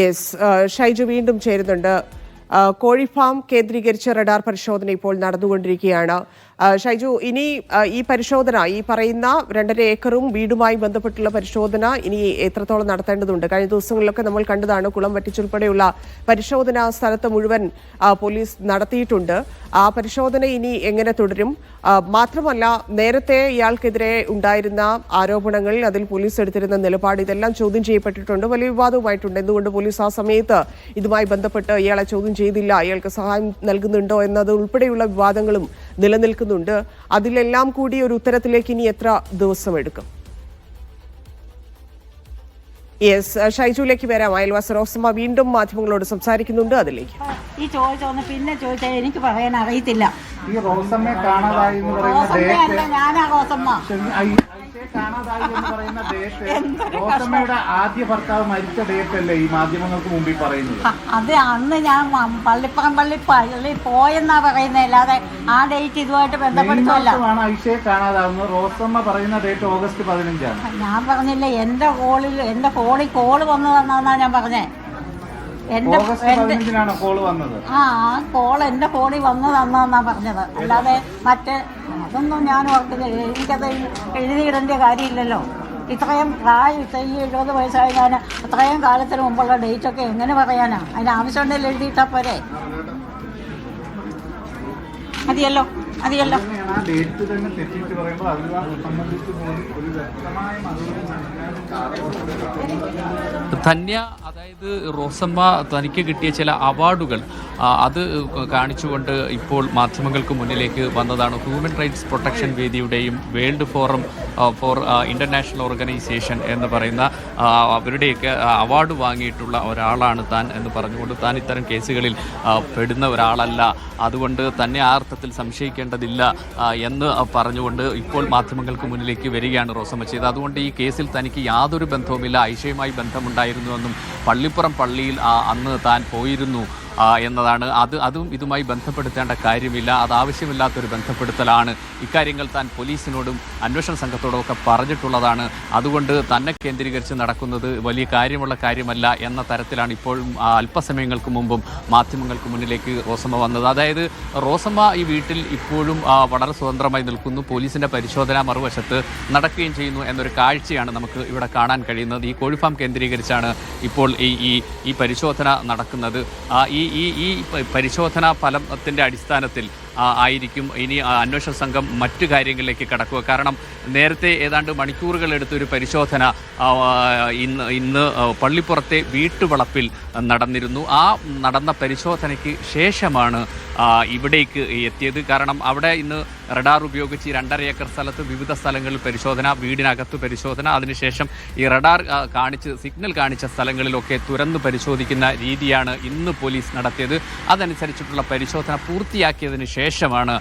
Yes Shaiju വീണ്ടും ചേരുന്നുണ്ട്. കോഴിഫാം കോഴി ഫാം കേന്ദ്രീകരിച്ച് റഡാർ പരിശോധന ഇപ്പോൾ നടന്നുകൊണ്ടിരിക്കുകയാണ്. ആ, ഷൈജു ഇനി ഈ പരിശോധന ഈ പറയുന്ന രണ്ടര ഏക്കറും വീടുമായി ബന്ധപ്പെട്ടുള്ള പരിശോധന ഇനി എത്രത്തോളം നടത്തേണ്ടതുണ്ട്? കഴിഞ്ഞ ദിവസങ്ങളിലൊക്കെ നമ്മൾ കണ്ടതാണ് കുളം വറ്റിച്ചുൾപ്പെടെയുള്ള പരിശോധന സ്ഥലത്ത് മുഴുവൻ പോലീസ് നടത്തിയിട്ടുണ്ട്. ആ പരിശോധന ഇനി എങ്ങനെ തുടരും? മാത്രമല്ല നേരത്തെ ഇയാൾക്കെതിരെ ഉണ്ടായിരുന്ന ആരോപണങ്ങൾ അതിൽ പോലീസ് എടുത്തിരുന്ന നിലപാട് ഇതെല്ലാം ചോദ്യം ചെയ്യപ്പെട്ടിട്ടുണ്ട്. വലിയ വിവാദവുമായിട്ടുണ്ട്. എന്തുകൊണ്ട് പോലീസ് ആ സമയത്ത് ഇതുമായി ബന്ധപ്പെട്ട് ഇയാളെ ചോദ്യം ചെയ്തില്ല? അയാൾക്ക് സഹായം നൽകുന്നുണ്ടോ എന്നത് ഉൾപ്പെടെയുള്ള വിവാദങ്ങളും നിലനിൽക്കുന്നുണ്ട്. അതിലെല്ലാം കൂടി ഒരു ഉത്തരത്തിലേക്ക് ഇനി എത്ര ദിവസം എടുക്കും യെസ് ഷൈജുലേക്ക് വരാം. അയൽവാസി റോസമ്മ വീണ്ടും മാധ്യമങ്ങളോട് സംസാരിക്കുന്നുണ്ട് അതിലേക്ക്. ഈ ചോദിച്ചോന്ന് പിന്നെ ചോദിച്ചാൽ എനിക്ക് പറയാൻ അറിയത്തില്ല. ഈ റോസമ്മയെ കാണാതായി എന്ന് റോസമ്മയല്ല ഞാനാ റോസമ്മ. കാണാതായി എന്ന് പറയുന്ന ദേശത്തെ റോസമ്മയുടെ ആദ്യ ഭർത്താവ് മരിച്ച ഡേറ്റ് അല്ലേ ഈ മാധ്യമങ്ങൾക്ക് മുമ്പിൽ പറയുന്നത്? അതെ അന്ന് ഞാൻ പള്ളിപ്പറം പള്ളി പള്ളി പോയെന്നാ പറയുന്നത് അല്ലാതെ ആ ഡേറ്റ് ഇതുമായിട്ട് മെയ് ബന്ധപ്പെടുത്തുമല്ല മാസമാണ് ഐഷയെ കാണാതാവുന്നത്. റോസമ്മ പറയുന്ന ഡേറ്റ് ഓഗസ്റ്റ് പതിനഞ്ചാണ്. ഞാൻ പറഞ്ഞില്ല എന്റെ കോളിൽ എന്റെ ഫോണിൽ കോൾ വന്നതെന്നാ ഞാൻ പറഞ്ഞേ. എന്റെ ആ കോൾ എന്റെ ഫോണിൽ വന്നതെന്നാ പറഞ്ഞത്. അല്ലാതെ മറ്റേ അതൊന്നും ഞാൻ ഓർത്തത് എനിക്കത് എഴുതിയിടേണ്ട കാര്യമില്ലല്ലോ. ഇത്രയും പ്രായം ഇത്ര ഈ എഴുപത് വയസ്സായ ഞാൻ അത്രയും കാലത്തിന് മുമ്പുള്ള ഡേറ്റൊക്കെ എങ്ങനെ പറയാനാ? അതിന് ആവശ്യമുണ്ടെങ്കിൽ എഴുതിയിട്ടാ പോരെ. മതിയല്ലോ മതിയല്ലോ. ഡേറ്റ് തന്നെ തെറ്റിച്ച് പറയുമ്പോൾ അത് സംബന്ധിച്ച് പോലും ഒരു വ്യക്തമായ മറുപടി നൽകാൻ ധന്യ അതായത് റോസമ്മ തനിക്ക് കിട്ടിയ ചില അവാർഡുകൾ അത് കാണിച്ചുകൊണ്ട് ഇപ്പോൾ മാധ്യമങ്ങൾക്ക് മുന്നിലേക്ക് വന്നതാണ്. Human rights protection വേദിയുടെയും world forum for international organisation എന്ന് പറയുന്ന അവരുടെയൊക്കെ അവാർഡ് വാങ്ങിയിട്ടുള്ള ഒരാളാണ് താൻ എന്ന് പറഞ്ഞുകൊണ്ട് താൻ ഇത്തരം കേസുകളിൽ പെടുന്ന ഒരാളല്ല. അതുകൊണ്ട് തന്നെ ആ അർത്ഥത്തിൽ സംശയിക്കേണ്ടതില്ല എന്ന് പറഞ്ഞുകൊണ്ട് ഇപ്പോൾ മാധ്യമങ്ങൾക്ക് മുന്നിലേക്ക് വരികയാണ് റോസമ്മ ചെയ്തത്. അതുകൊണ്ട് ഈ കേസിൽ തനിക്ക് യാതൊരു ബന്ധവുമില്ല. ഐഷയുമായി ബന്ധമുണ്ടായിരുന്നുവെന്നും പള്ളിപ്പുറം പള്ളിയിൽ അന്ന് താൻ പോയിരുന്നു. എന്നതാണ്. അത് അതും ഇതുമായി ബന്ധപ്പെടുത്തേണ്ട കാര്യമില്ല. അത് ആവശ്യമില്ലാത്തൊരു ബന്ധപ്പെടുത്തലാണ്. ഇക്കാര്യങ്ങൾ താൻ പോലീസിനോടും അന്വേഷണ സംഘത്തോടും ഒക്കെ പറഞ്ഞിട്ടുള്ളതാണ്. അതുകൊണ്ട് തന്നെ കേന്ദ്രീകരിച്ച് നടക്കുന്നത് വലിയ കാര്യമുള്ള കാര്യമല്ല എന്ന തരത്തിലാണ് ഇപ്പോഴും അല്പസമയങ്ങൾക്ക് മുമ്പും മാധ്യമങ്ങൾക്ക് മുന്നിലേക്ക് റോസമ്മ വന്നത്. അതായത് റോസമ്മ ഈ വീട്ടിൽ ഇപ്പോഴും വളരെ സ്വതന്ത്രമായി നിൽക്കുന്നു. പോലീസിന്റെ പരിശോധന മറുവശത്ത് നടക്കുകയും ചെയ്യുന്നു എന്നൊരു കാഴ്ചയാണ് നമുക്ക് ഇവിടെ കാണാൻ കഴിയുന്നത്. ഈ കോഴിഫാം കേന്ദ്രീകരിച്ചാണ് ഇപ്പോൾ ഈ ഈ ഈ പരിശോധന നടക്കുന്നത്. ആ, ഈ ഈ ഈ പരിശോധനാ ഫലത്തിന്റെ അടിസ്ഥാനത്തിൽ ആയിരിക്കും. ഇനി അന്വേഷണ സംഘം മറ്റു കാര്യങ്ങളിലേക്ക് കടക്കുക. കാരണം നേരത്തെ ഏതാണ്ട് മണിക്കൂറുകൾ എടുത്തൊരു പരിശോധന ഇന്ന് ഇന്ന് പള്ളിപ്പുറത്തെ വീട്ടുവളപ്പിൽ നടന്നിരുന്നു. ആ നടന്ന പരിശോധനയ്ക്ക് ശേഷമാണ് ഇവിടേക്ക് എത്തിയത്. കാരണം അവിടെ ഇന്ന് റഡാർ ഉപയോഗിച്ച് രണ്ടര ഏക്കർ സ്ഥലത്ത് വിവിധ സ്ഥലങ്ങളിൽ പരിശോധന വീടിനകത്ത് പരിശോധന. അതിനുശേഷം ഈ റഡാർ കാണിച്ച് സിഗ്നൽ കാണിച്ച സ്ഥലങ്ങളിലൊക്കെ തുറന്ന് പരിശോധിക്കുന്ന രീതിയാണ് ഇന്ന് പോലീസ് നടത്തിയത്. അതനുസരിച്ചിട്ടുള്ള പരിശോധന പൂർത്തിയാക്കിയതിനു ശേഷമാണ്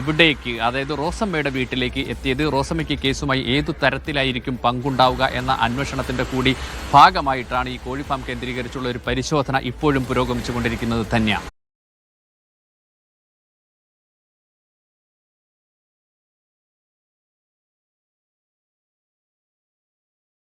ഇവിടേക്ക് അതായത് റോസമ്മയുടെ വീട്ടിലേക്ക് എത്തിയത്. റോസമ്മയ്ക്ക് കേസുമായി ഏതു തരത്തിലായിരിക്കും പങ്കുണ്ടാവുക എന്ന അന്വേഷണത്തിന്റെ കൂടി ഭാഗമായിട്ടാണ് ഈ കോഴിഫാം കേന്ദ്രീകരിച്ചുള്ള ഒരു പരിശോധന ഇപ്പോഴും പുരോഗമിച്ചുകൊണ്ടിരിക്കുന്നത് തന്നെയാണ്.